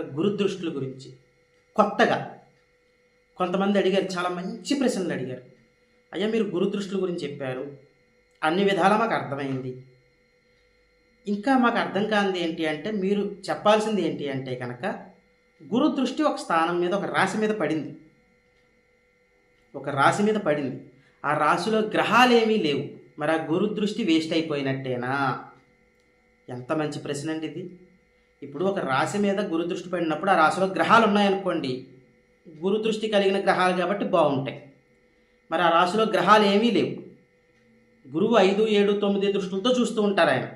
గురుదృష్టిల గురించి. కొత్తగా కొంతమంది అడిగారు చాలా మంచి ప్రశ్నలు అడిగారు. అయ్యా మీరు గురుదృష్టిల గురించి చెప్పారు. అన్ని విధాలా మాకు అర్థమైంది. ఇంకా మాకు అర్థం కానిది ఏంటి అంటే మీరు చెప్పాల్సింది ఏంటి అంటే కనుక గురు దృష్టి ఒక స్థానం మీద ఒక రాశి మీద పడింది. ఒక రాశి మీద పడింది. ఆ రాశిలో గ్రహాలు ఏమీ లేవు. మరి ఆ గురు దృష్టి వేస్ట్ అయిపోయినట్టేనా? ఎంత మంచి ప్రశ్న అండి ఇది. ఇప్పుడు ఒక రాశి మీద గురు దృష్టి పడినప్పుడు ఆ రాశిలో గ్రహాలు ఉన్నాయనుకోండి. గురు దృష్టి కలిగిన గ్రహాలు కాబట్టి బాగుంటాయి. మరి ఆ రాశిలో గ్రహాలు ఏమీ లేవు. గురువు ఐదు ఏడు తొమ్మిది దృష్టిలతో చూస్తూ ఉంటారు ఆయన.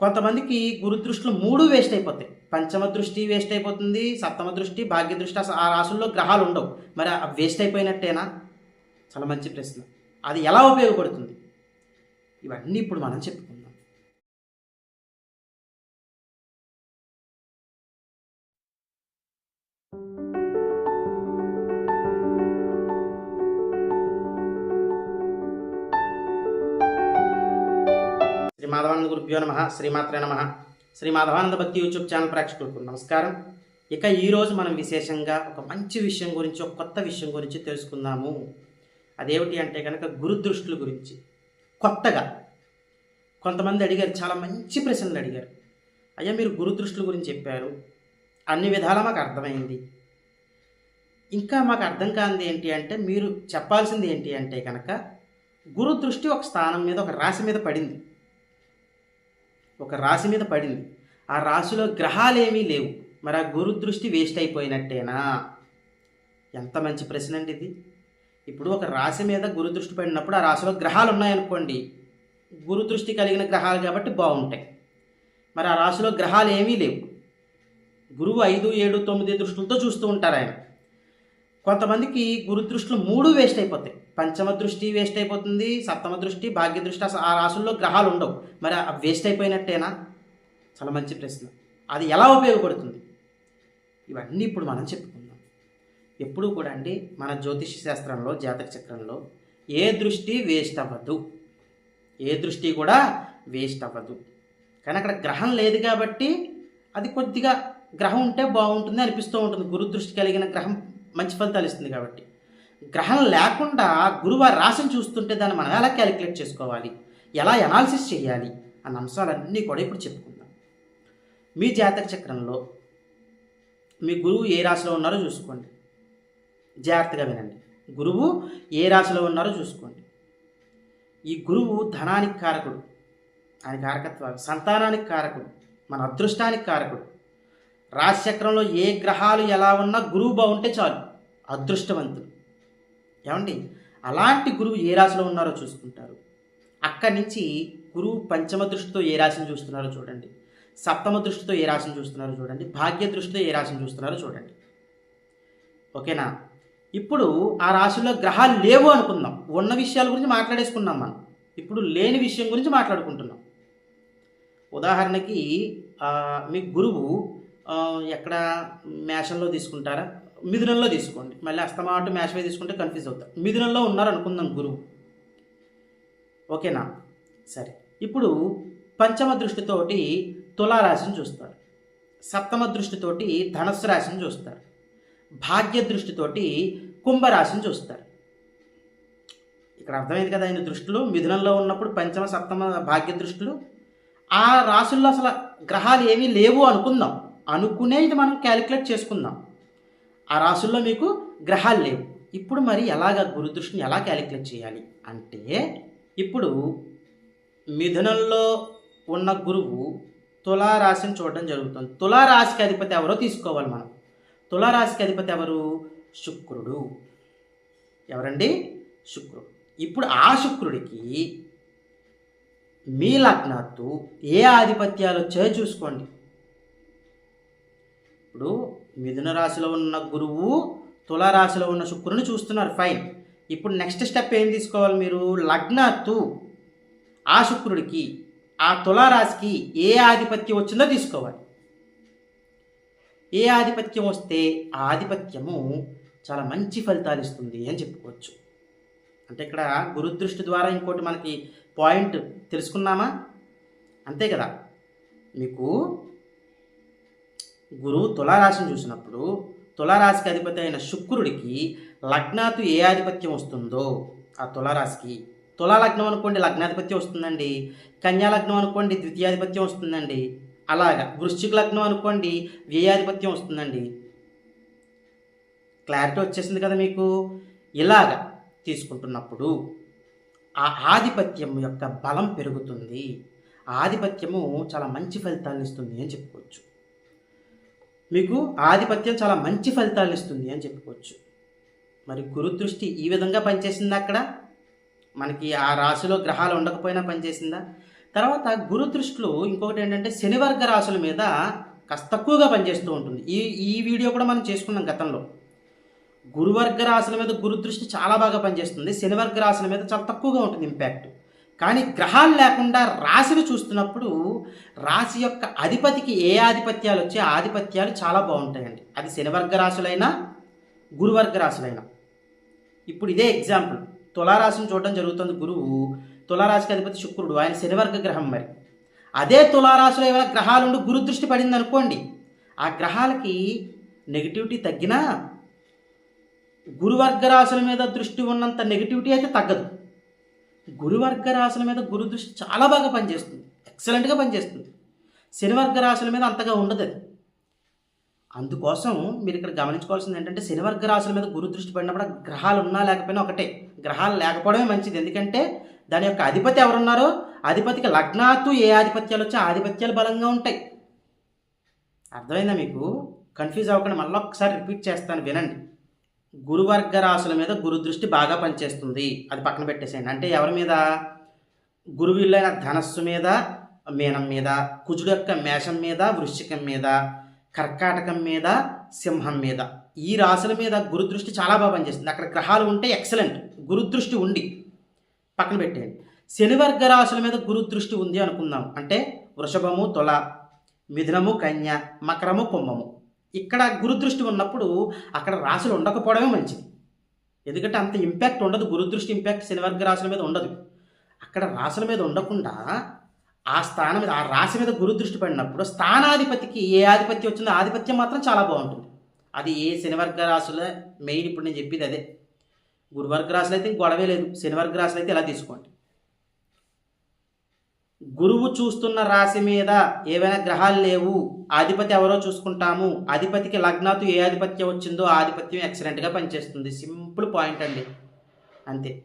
కొంతమందికి గురు దృష్టిలో మూడు వేస్ట్ అయిపోతాయి. పంచమ దృష్టి వేస్ట్ అయిపోతుంది సప్తమ దృష్టి భాగ్య దృష్టి అసలు ఆ రాశుల్లో గ్రహాలు ఉండవు. మరి అవి వేస్ట్ అయిపోయినట్టేనా? చాలా మంచి ప్రశ్న. అది ఎలా ఉపయోగపడుతుంది? ఇవన్నీ ఇప్పుడు మనం చెప్పుకుందాం. శ్రీ మాధవానంద గురుభ్యో నమ శ్రీమాత్రే నమ. శ్రీ మాధవానంద భక్తి యూట్యూబ్ ఛానల్ ప్రేక్షకులకు నమస్కారం. ఇక ఈరోజు మనం విశేషంగా ఒక మంచి విషయం గురించి ఒక కొత్త విషయం గురించి తెలుసుకుందాము. అదేమిటి అంటే కనుక గురుదృష్టుల గురించి. కొత్తగా కొంతమంది అడిగారు చాలా మంచి ప్రశ్నలు అడిగారు. అయ్యా మీరు గురుదృష్టుల గురించి చెప్పారు. అన్ని విధాలా మాకు అర్థమైంది. ఇంకా మాకు అర్థం కానిది ఏంటి అంటే మీరు చెప్పాల్సింది ఏంటి అంటే కనుక గురు దృష్టి ఒక స్థానం మీద ఒక రాశి మీద పడింది. ఒక రాశి మీద పడింది. ఆ రాశిలో గ్రహాలు ఏమీ లేవు. మరి ఆ గురు దృష్టి వేస్ట్ అయిపోయినట్టేనా? ఎంత మంచి ప్రశ్న అండి ఇది. ఇప్పుడు ఒక రాశి మీద గురు దృష్టి పడినప్పుడు ఆ రాశిలో గ్రహాలు ఉన్నాయనుకోండి గురు దృష్టి కలిగిన గ్రహాలు కాబట్టి బాగుంటాయి. మరి ఆ రాశిలో గ్రహాలు ఏమీ లేవు. గురువు ఐదు ఏడు తొమ్మిది దృష్టిలతో చూస్తూ ఉంటారు ఆయన. కొంతమందికి గురు దృష్టులు మూడు వేస్ట్ అయిపోతాయి. పంచమ దృష్టి వేస్ట్ అయిపోతుంది సప్తమ దృష్టి భాగ్య దృష్టి ఆ రాశుల్లో గ్రహాలు ఉండవు. మరి అవి వేస్ట్ అయిపోయినట్టేనా? చాలా మంచి ప్రశ్న. అది ఎలా ఉపయోగపడుతుంది? ఇవన్నీ ఇప్పుడు మనం చెప్పుకుందాం. ఎప్పుడు కూడా అండి మన జ్యోతిష శాస్త్రంలో జాతక చక్రంలో ఏ దృష్టి వేస్ట్ అవ్వదు. ఏ దృష్టి కూడా వేస్ట్ అవ్వదు. కానీ అక్కడ గ్రహం లేదు కాబట్టి అది కొద్దిగా గ్రహం ఉంటే బాగుంటుంది అనిపిస్తూ ఉంటుంది. గురు దృష్టి కలిగిన గ్రహం మంచి ఫలితాలు ఇస్తుంది కాబట్టి. గ్రహం లేకుండా గురువు రాశిని చూస్తుంటే దాన్ని మనం ఎలా క్యాలిక్యులేట్ చేసుకోవాలి? ఎలా ఎనాలిసిస్ చేయాలి? అన్న అంశాలన్నీ కూడా ఇప్పుడు చెప్పుకుందాం. మీ జాతక చక్రంలో మీ గురువు ఏ రాశిలో ఉన్నారో చూసుకోండి. జాగ్రత్తగా వినండి. గురువు ఏ రాశిలో ఉన్నారో చూసుకోండి. ఈ గురువు ధనానికి కారకుడు. ఆయన కారకత్వాలు. సంతానానికి కారకుడు. మన అదృష్టానికి కారకుడు. రాశిచక్రంలో ఏ గ్రహాలు ఎలా ఉన్నా గురువు బాగుంటే చాలు. అదృష్టవంతులు ఏమండి? అలాంటి గురువు ఏ రాశిలో ఉన్నారో చూసుకుంటారు. అక్కడి నుంచి గురువు పంచమ దృష్టితో ఏ రాశిని చూస్తున్నారో చూడండి. సప్తమ దృష్టితో ఏ రాశిని చూస్తున్నారో చూడండి. భాగ్య దృష్టితో ఏ రాశిని చూస్తున్నారో చూడండి. ఓకేనా? ఇప్పుడు ఆ రాశిలో గ్రహాలు లేవు అనుకుందాం. ఉన్న విషయాల గురించి మాట్లాడేసుకున్నాం మనం. ఇప్పుడు లేని విషయం గురించి మాట్లాడుకుంటున్నాం. ఉదాహరణకి మీ గురువు ఎక్కడ మేషంలో తీసుకుంటారా? మిథునంలో తీసుకోండి. మళ్ళీ అస్తమాటు మేషమే తీసుకుంటే కన్ఫ్యూజ్ అవుతారు మిథునంలో ఉన్నారు అనుకుందాం గురువు ఓకేనా? సరే. ఇప్పుడు పంచమ దృష్టితోటి తులారాశిని చూస్తారు. సప్తమ దృష్టితోటి ధనస్సు రాశిని చూస్తారు. భాగ్య దృష్టితోటి కుంభరాశిని చూస్తారు. ఇక్కడ అర్థమైంది కదా ఆయన దృష్టిలో. మిథునంలో ఉన్నప్పుడు పంచమ సప్తమ భాగ్య దృష్టిలు. ఆ రాశుల్లో అసలు గ్రహాలు ఏమీ లేవు అనుకుందాం. అనుకునేది మనం క్యాలిక్యులేట్ చేసుకుందాం. ఆ రాశుల్లో మీకు గ్రహాలు లేవు. ఇప్పుడు మరి ఎలాగ గురుదృష్టిని ఎలా క్యాలిక్యులేట్ చేయాలి? అంటే ఇప్పుడు మిథునంలో ఉన్న గురువు తులారాశిని చూడడం జరుగుతుంది. తులారాశికి అధిపతి ఎవరో తీసుకోవాలి మనం. తులారాశికి అధిపతి ఎవరు? శుక్రుడు. ఎవరండి? శుక్రుడు. ఇప్పుడు ఆ శుక్రుడికి మీ లగ్నాత్తు ఏ ఆధిపత్యాలు వచ్చాయో చూసుకోండి. ఇప్పుడు మిథున రాశిలో ఉన్న గురువు తులారాశిలో ఉన్న శుక్రుని చూస్తున్నారు. ఫైన్ ఇప్పుడు నెక్స్ట్ స్టెప్ ఏం తీసుకోవాలి మీరు? లగ్నతు ఆ శుక్రుడికి ఆ తులారాశికి ఏ ఆధిపత్యం వచ్చిందో తీసుకోవాలి. ఏ ఆధిపత్యం వస్తే ఆ ఆధిపత్యము చాలా మంచి ఫలితాలు ఇస్తుంది అని చెప్పుకోవచ్చు. అంటే ఇక్కడ గురుదృష్టి ద్వారా ఇంకోటి మనకి పాయింట్ తెలుసుకున్నామా? అంతే కదా. మీకు గురువు తులారాశిని చూసినప్పుడు తులారాశికి అధిపతి అయిన శుక్రుడికి లగ్నాతు ఏ ఆధిపత్యం వస్తుందో ఆ తులారాశికి. తులాలగ్నం అనుకోండి లగ్నాధిపత్యం వస్తుందండి. కన్యా లగ్నం అనుకోండి ద్వితీయాధిపత్యం వస్తుందండి. అలాగా వృశ్చిక లగ్నం అనుకోండి వ్యయాధిపత్యం వస్తుందండి. క్లారిటీ వచ్చేసింది కదా మీకు? ఇలాగ తీసుకుంటున్నప్పుడు ఆ ఆధిపత్యం యొక్క బలం పెరుగుతుంది. ఆధిపత్యము చాలా మంచి ఫలితాన్ని ఇస్తుంది అని చెప్పుకోవచ్చు. మీకు ఆధిపత్యం చాలా మంచి ఫలితాలు ఇస్తుంది అని చెప్పుకోవచ్చు. మరి గురు దృష్టి ఈ విధంగా పనిచేసిందా అక్కడ? మనకి ఆ రాశిలో గ్రహాలు ఉండకపోయినా పనిచేసిందా? తర్వాత గురు దృష్టిలో ఇంకొకటి ఏంటంటే శనివర్గ రాశుల మీద కాస్త తక్కువగా పనిచేస్తూ ఉంటుంది. ఈ ఈ వీడియో కూడా మనం చేసుకున్నాం గతంలో. గురువర్గ రాశుల మీద గురు దృష్టి చాలా బాగా పనిచేస్తుంది. శనివర్గ రాశుల మీద చాలా తక్కువగా ఉంటుంది ఇంపాక్ట్. కానీ గ్రహాలు లేకుండా రాశిని చూస్తున్నప్పుడు రాశి యొక్క అధిపతికి ఏ ఆధిపత్యాలు వచ్చే ఆధిపత్యాలు చాలా బాగుంటాయండి. అది శనివర్గ రాశులైనా గురువర్గ రాశులైనా. ఇప్పుడు ఇదే ఎగ్జాంపుల్. తులారాశిని చూడడం జరుగుతుంది గురువు. తులారాశికి అధిపతి శుక్రుడు. ఆయన శనివర్గ గ్రహం మరి. అదే తులారాశిలో ఏమైనా గ్రహాలుండి గురు దృష్టి పడింది అనుకోండి ఆ గ్రహాలకి నెగిటివిటీ తగ్గినా గురువర్గ రాశుల మీద దృష్టి ఉన్నంత నెగిటివిటీ అయితే తగ్గదు. గురువర్గ రాశుల మీద గురు దృష్టి చాలా బాగా పనిచేస్తుంది. ఎక్సలెంట్గా పనిచేస్తుంది. శనివర్గ రాశుల మీద అంతగా ఉండదు అది. అందుకోసం మీరు ఇక్కడ గమనించుకోవాల్సింది ఏంటంటే శనివర్గ రాశుల మీద గురు దృష్టి పడినప్పుడు గ్రహాలు ఉన్నా లేకపోయినా ఒకటే. గ్రహాలు లేకపోవడమే మంచిది. ఎందుకంటే దాని యొక్క అధిపతి ఎవరున్నారో అధిపతికి లగ్నాత్తు ఏ ఆధిపత్యాలు వచ్చి ఆధిపత్యాలు బలంగా ఉంటాయి. అర్థమైందా మీకు? కన్ఫ్యూజ్ అవ్వకుండా. మళ్ళీ ఒకసారి రిపీట్ చేస్తాను వినండి. గురువర్గ రాశుల మీద గురు దృష్టి బాగా పనిచేస్తుంది. అది పక్కన పెట్టేసేయండి. అంటే ఎవరి మీద? గురువులైన ధనస్సు మీద మీనం మీద కుజుడు యొక్క మేషం మీద వృశ్చికం మీద కర్కాటకం మీద సింహం మీద. ఈ రాశుల మీద గురుదృష్టి చాలా బాగా పనిచేస్తుంది. అక్కడ గ్రహాలు ఉంటే ఎక్సలెంట్. గురుదృష్టి ఉండి. పక్కన పెట్టేయండి. శనివర్గ రాశుల మీద గురుదృష్టి ఉంది అనుకుందాం. అంటే వృషభము తుల మిథునము కన్య మకరము కుంభము. ఇక్కడ గురుదృష్టి ఉన్నప్పుడు అక్కడ రాశులు ఉండకపోవడమే మంచిది. ఎందుకంటే అంత ఇంపాక్ట్ ఉండదు. గురుదృష్టి ఇంపాక్ట్ శనివర్గ రాశుల మీద ఉండదు. అక్కడ రాశుల మీద ఉండకుండా ఆ స్థానం మీద ఆ రాశి మీద గురుదృష్టి పడినప్పుడు స్థానాధిపతికి ఏ ఆధిపత్యం వచ్చిందో ఆధిపత్యం మాత్రం చాలా బాగుంటుంది. అది ఏ శనివర్గ రాశుల మెయిన్ ఇప్పుడు నేను చెప్పేది అదే. గురువర్గ రాశులు అయితే గొడవే లేదు. శనివర్గ రాశులు అయితే ఇలా తీసుకోండి? గురువు చూస్తున్న రాశి మీద ఏవైనా గ్రహాలు లేవు ఆధిపతి ఎవరో చూసుకుంటాము. అధిపతికి లగ్నాతు ఏ ఆధిపత్యం వచ్చిందో ఆధిపత్యం ఎక్సలెంట్గా పనిచేస్తుంది. సింపుల్ పాయింట్ అండి. అంతే.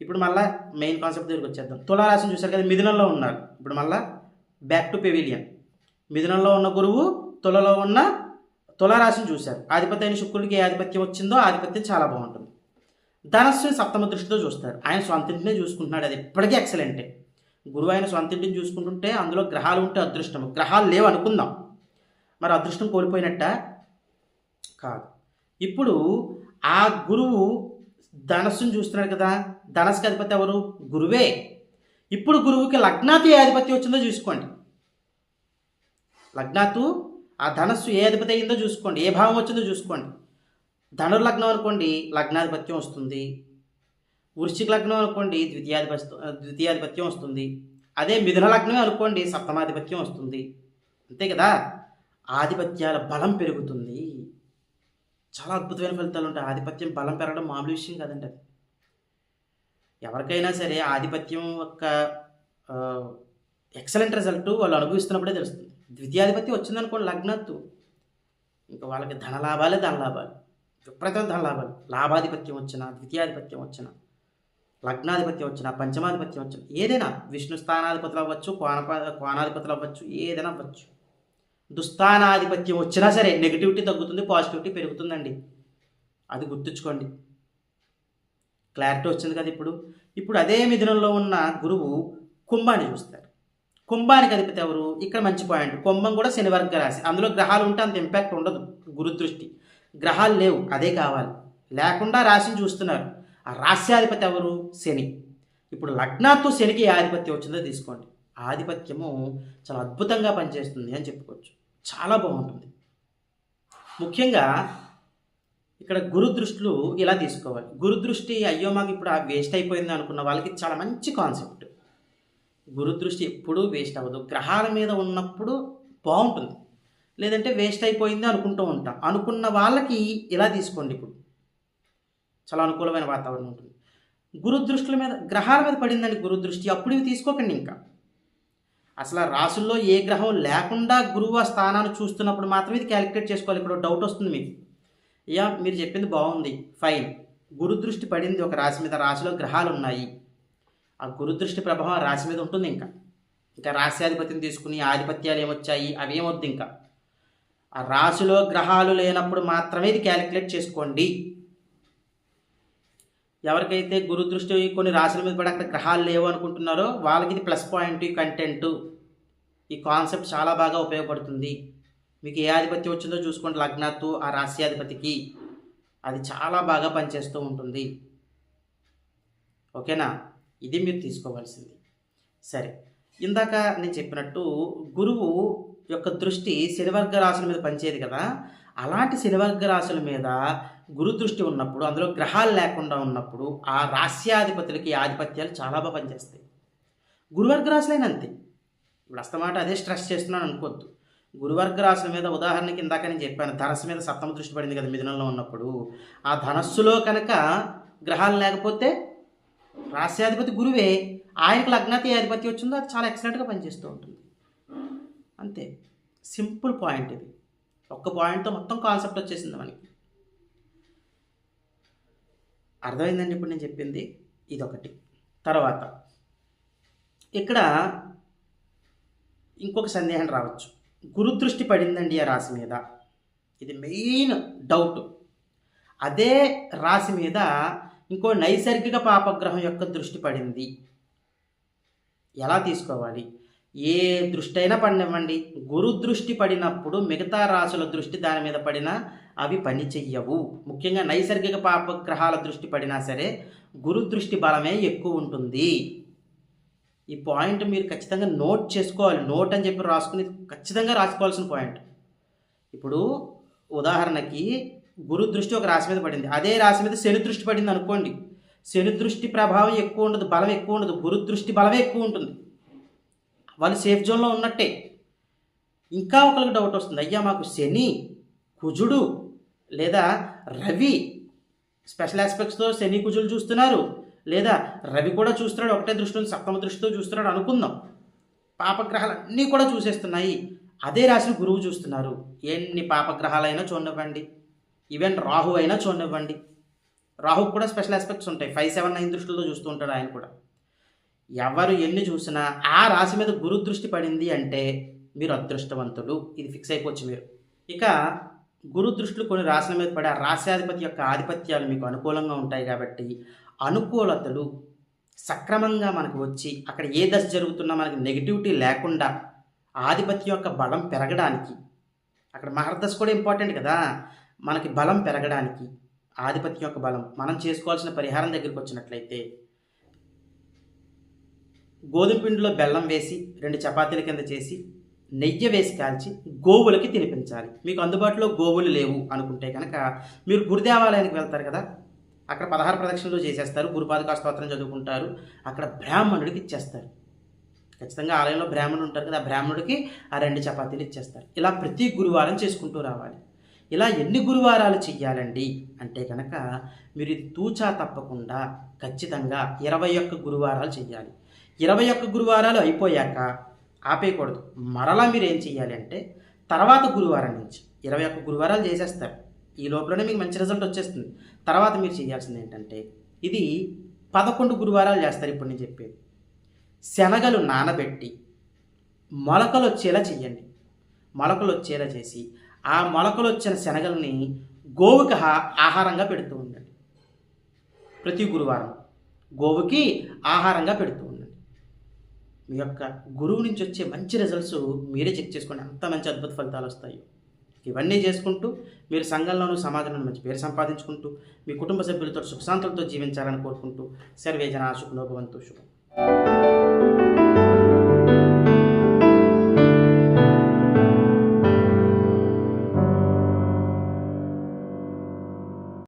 ఇప్పుడు మళ్ళీ మెయిన్ కాన్సెప్ట్ దగ్గరికి వచ్చేద్దాం. తులారాశిని చూశారు కదా మిథునంలో ఉన్నారు. ఇప్పుడు మళ్ళీ బ్యాక్ టు పెవిలియన్ మిథునంలో ఉన్న గురువు తులలో ఉన్న తులారాశిని చూశారు. ఆధిపతి అయిన శుక్రుడికి ఏ ఆధిపత్యం వచ్చిందో ఆధిపత్యం చాలా బాగుంటుంది. ధనస్సుని సప్తమ దృష్టితో చూస్తారు. ఆయన సొంత ఇంటినే చూసుకుంటున్నాడు. అది ఇప్పటికీ ఎక్సలెంటే గురువు ఆయన సొంతింటిని చూసుకుంటుంటే అందులో గ్రహాలు ఉంటే అదృష్టం. గ్రహాలు లేవు అనుకుందాం. మరి అదృష్టం కోల్పోయినట్ట? కాదు. ఇప్పుడు ఆ గురువు ధనస్సును చూస్తున్నాడు కదా. ధనస్సుకి అధిపతి ఎవరు? గురువే. ఇప్పుడు గురువుకి లగ్నాతు ఏ అధిపతి వచ్చిందో చూసుకోండి. లగ్నాతు ఆ ధనస్సు ఏ అధిపతి అయిందో చూసుకోండి. ఏ భావం వచ్చిందో చూసుకోండి. ధనుర్లగ్నం అనుకోండి లగ్నాధిపత్యం వస్తుంది. వృశ్చిక లగ్నం అనుకోండి ద్వితీయాధిపత్య ద్వితీయాధిపత్యం వస్తుంది. అదే మిథున లగ్నమే అనుకోండి సప్తమాధిపత్యం వస్తుంది. అంతే కదా? ఆధిపత్యాల బలం పెరుగుతుంది. చాలా అద్భుతమైన ఫలితాలు ఉంటాయి. ఆధిపత్యం బలం పెరగడం మామూలు విషయం కాదండి అది. ఎవరికైనా సరే ఆధిపత్యం యొక్క ఎక్సలెంట్ రిజల్ట్ వాళ్ళు అనుభవిస్తున్నప్పుడే తెలుస్తుంది. ద్వితీయాధిపత్యం వచ్చిందనుకోండి లగ్నత్తు. ఇంకా వాళ్ళకి ధన లాభాలే ధన లాభాలు విపరీతం ధన లాభాలు లాభాధిపత్యం వచ్చిన ద్వితీయాధిపత్యం వచ్చిన. లగ్నాధిపత్యం వచ్చిన పంచమాధిపత్యం వచ్చిన ఏదైనా విష్ణు స్థానాధిపతులు అవ్వచ్చు కోణ కోణాధిపతులు అవ్వచ్చు ఏదైనా అవ్వచ్చు. దుస్థానాధిపత్యం వచ్చినా సరే నెగిటివిటీ తగ్గుతుంది పాజిటివిటీ పెరుగుతుందండి. అది గుర్తుంచుకోండి. క్లారిటీ వచ్చింది కదా ఇప్పుడు. ఇప్పుడు అదే మిథునంలో ఉన్న గురువు కుంభాన్ని చూస్తారు. కుంభానికి అధిపతి ఎవరు? ఇక్కడ మంచి పాయింట్ కుంభం కూడా శనివర్గ రాశి. అందులో గ్రహాలు ఉంటే అంత ఇంపాక్ట్ ఉండదు గురుదృష్టి గ్రహాలు లేవు అదే కావాలి. లేకుండా రాశిని చూస్తున్నారు. ఆ రాశ్యాధిపతి ఎవరు? శని. ఇప్పుడు లగ్నాతో శనికి ఆధిపత్యం వచ్చిందో తీసుకోండి. ఆధిపత్యము చాలా అద్భుతంగా పనిచేస్తుంది అని చెప్పుకోవచ్చు. చాలా బాగుంటుంది. ముఖ్యంగా ఇక్కడ గురు దృష్టిలు ఇలా తీసుకోవాలి. గురు దృష్టి అయ్యో మాకు ఇప్పుడు ఆ వేస్ట్ అయిపోయింది అనుకున్న వాళ్ళకి చాలా మంచి కాన్సెప్ట్ గురు దృష్టి ఎప్పుడూ వేస్ట్ అవ్వదు. గ్రహాల మీద ఉన్నప్పుడు బాగుంటుంది. లేదంటే వేస్ట్ అయిపోయింది అనుకుంటూ ఉంటాం. అనుకున్న వాళ్ళకి ఇలా తీసుకోండి ఇప్పుడు. చాలా అనుకూలమైన వాతావరణం ఉంటుంది. గురుదృష్టిల మీద గ్రహాల మీద పడిందండి గురు దృష్టి అప్పుడు ఇవి తీసుకోకండి ఇంకా. అసలు ఆ రాసుల్లో ఏ గ్రహం లేకుండా గురువు ఆ స్థానాన్ని చూస్తున్నప్పుడు మాత్రమే ఇది క్యాలిక్యులేట్ చేసుకోవాలి. ఇక్కడ డౌట్ వస్తుంది మీకు. యా మీరు చెప్పింది బాగుంది. ఫైన్. గురు దృష్టి పడింది ఒక రాశి మీద రాశిలో గ్రహాలు ఉన్నాయి. ఆ గురుదృష్టి ప్రభావం రాశి మీద ఉంటుంది ఇంకా. ఇంకా రాశ్యాధిపతిని తీసుకుని ఆధిపత్యాలు ఏమొచ్చాయి? అవి ఏమొద్దు ఇంకా. ఆ రాశిలో గ్రహాలు లేనప్పుడు మాత్రమే ఇది క్యాలిక్యులేట్ చేసుకోండి. ఎవరికైతే గురు దృష్టి కొన్ని రాశుల మీద పడి అక్కడ గ్రహాలు లేవు అనుకుంటున్నారో వాళ్ళకి ఇది ప్లస్ పాయింట్ ఈ కంటెంట్. ఈ కాన్సెప్ట్ చాలా బాగా ఉపయోగపడుతుంది. మీకు ఏ ఆధిపత్యం వచ్చిందో చూసుకోండి లగ్నాత్తు ఆ రాశ్యాధిపతికి అది చాలా బాగా పనిచేస్తూ ఉంటుంది. ఓకేనా? ఇది మీరు తీసుకోవాల్సింది. సరే. ఇందాక నేను చెప్పినట్టు గురువు యొక్క దృష్టి శనివర్గ రాశుల మీద పనిచేయదు కదా. అలాంటి శనివర్గ రాశుల మీద గురు దృష్టి ఉన్నప్పుడు అందులో గ్రహాలు లేకుండా ఉన్నప్పుడు ఆ రాస్యాధిపతులకి ఆధిపత్యాలు చాలా బాగా పనిచేస్తాయి. గురువర్గ రాశులైన అంతే. ఇప్పుడు అస్తమాట అదే స్ట్రెస్ చేస్తున్నాను అనుకోవద్దు. గురువర్గ రాశుల మీద ఉదాహరణకి ఇందాక నేను చెప్పాను ధనస్సు మీద సప్తమ దృష్టి పడింది కదా మిథునంలో ఉన్నప్పుడు. ఆ ధనస్సులో కనుక గ్రహాలు లేకపోతే రాస్యాధిపతి గురువే ఆయనకు లగ్నాతి ఆధిపత్యం వచ్చిందో అది చాలా ఎక్సలెంట్గా పనిచేస్తూ ఉంటుంది. అంతే. సింపుల్ పాయింట్ ఇది. ఒక్క పాయింట్తో మొత్తం కాన్సెప్ట్ వచ్చేసింది మనకి. అర్థమైందండి ఇప్పుడు నేను చెప్పింది? ఇదొకటి. తర్వాత ఇక్కడ ఇంకొక సందేహం రావచ్చు. గురుదృష్టి పడిందండి ఆ రాశి మీద. ఇది మెయిన్ డౌట్. అదే రాశి మీద ఇంకో నైసర్గిక పాపగ్రహం యొక్క దృష్టి పడింది. ఎలా తీసుకోవాలి? ఏ దృష్టి అయినా పడినివ్వండి. గురు దృష్టి పడినప్పుడు మిగతా రాసుల దృష్టి దాని మీద పడినా అవి పని చెయ్యవు. ముఖ్యంగా నైసర్గిక పాపగ్రహాల దృష్టి పడినా సరే గురు దృష్టి బలమే ఎక్కువ ఉంటుంది. ఈ పాయింట్ మీరు ఖచ్చితంగా నోట్ చేసుకోవాలి. నోట్ అని చెప్పి రాసుకుని ఖచ్చితంగా రాసుకోవాల్సిన పాయింట్. ఇప్పుడు ఉదాహరణకి గురు దృష్టి ఒక రాశి మీద పడింది. అదే రాశి మీద శని దృష్టి పడింది అనుకోండి. శని దృష్టి ప్రభావం ఎక్కువ ఉండదు బలం ఎక్కువ ఉండదు. గురు దృష్టి బలమే ఎక్కువ ఉంటుంది. వాళ్ళు సేఫ్ జోన్లో ఉన్నట్టే. ఇంకా ఒకరికి డౌట్ వస్తుంది. అయ్యా మాకు శని కుజుడు లేదా రవి స్పెషల్ ఆస్పెక్ట్స్తో శని కుజులు చూస్తున్నారు. లేదా రవి కూడా చూస్తున్నాడు ఒకటే దృష్టిలో సప్తమ దృష్టితో చూస్తున్నాడు అనుకుందాం. పాపగ్రహాలు అన్నీ కూడా చూసేస్తున్నాయి. అదే రాశిని గురువు చూస్తున్నారు. ఎన్ని పాపగ్రహాలైనా చూడనివ్వండి. ఈవెన్ రాహు అయినా చూడనివ్వండి. రాహుకు కూడా స్పెషల్ ఆస్పెక్ట్స్ ఉంటాయి. ఫైవ్ సెవెన్ నైన్ దృష్టిలో చూస్తూ ఉంటాడు ఆయన కూడా. ఎవరు ఎన్ని చూసినా ఆ రాశి మీద గురు దృష్టి పడింది అంటే మీరు అదృష్టవంతులు. ఇది ఫిక్స్ అయిపోవచ్చు మీరు. ఇక గురు దృష్టిలు కొన్ని రాశుల మీద పడే రాశ్యాధిపతి యొక్క ఆధిపత్యాలు మీకు అనుకూలంగా ఉంటాయి కాబట్టి అనుకూలతలు సక్రమంగా మనకు వచ్చి అక్కడ ఏ దశ జరుగుతున్నా మనకి నెగిటివిటీ లేకుండా ఆధిపత్యం యొక్క బలం పెరగడానికి అక్కడ మహర్దశ కూడా ఇంపార్టెంట్ కదా మనకి బలం పెరగడానికి ఆధిపత్యం యొక్క బలం మనం చేసుకోవాల్సిన పరిహారం దగ్గరికి వచ్చినట్లయితే గోధుమ పిండిలో బెల్లం వేసి రెండు చపాతీల కింద చేసి నెయ్యి వేసి కాల్చి గోవులకి తినిపించాలి. మీకు అందుబాటులో గోవులు లేవు అనుకుంటే కనుక మీరు గురుదేవాలయానికి వెళ్తారు కదా అక్కడ పదహారు ప్రదక్షిణలు చేసేస్తారు గురుపాదుకా స్తోత్రం చదువుకుంటారు అక్కడ బ్రాహ్మణుడికి ఇచ్చేస్తారు. ఖచ్చితంగా ఆలయంలో బ్రాహ్మణుడు ఉంటారు కదా ఆ బ్రాహ్మణుడికి ఆ రెండు చపాతీలు ఇచ్చేస్తారు. ఇలా ప్రతి గురువారం చేసుకుంటూ రావాలి. ఇలా ఎన్ని గురువారాలు చెయ్యాలండి అంటే కనుక మీరు ఇది తూచా తప్పకుండా ఖచ్చితంగా ఇరవై ఒక్క గురువారాలు చెయ్యాలి. ఇరవై ఒక్క గురువారాలు అయిపోయాక ఆపేయకూడదు. మరలా మీరు ఏం చేయాలి అంటే తర్వాత గురువారం నుంచి ఇరవై ఒక్క గురువారాలు చేసేస్తారు. ఈ లోపలనే మీకు మంచి రిజల్ట్ వచ్చేస్తుంది. తర్వాత మీరు చేయాల్సింది ఏంటంటే ఇది పదకొండు గురువారాలు చేస్తారు ఇప్పుడు నేను చెప్పేది. శనగలు నానబెట్టి మొలకలు వచ్చేలా చెయ్యండి. మొలకలు వచ్చేలా చేసి ఆ మొలకలు వచ్చిన శనగల్ని గోవుకి ఆహారంగా పెడుతూ ఉండండి. ప్రతి గురువారం గోవుకి ఆహారంగా పెడుతూ ఉండండి. మీ యొక్క గురువు నుంచి వచ్చే మంచి రిజల్ట్స్ మీరే చెక్ చేసుకోండి అంత మంచి అద్భుత ఫలితాలు వస్తాయి. ఇవన్నీ చేసుకుంటూ మీరు సంఘంలోనూ సమాజంలోనూ మంచి పేరు సంపాదించుకుంటూ మీ కుటుంబ సభ్యులతో సుఖశాంతులతో జీవించాలని కోరుకుంటూ సర్వేజన సుఖనోభవంతు శుభం.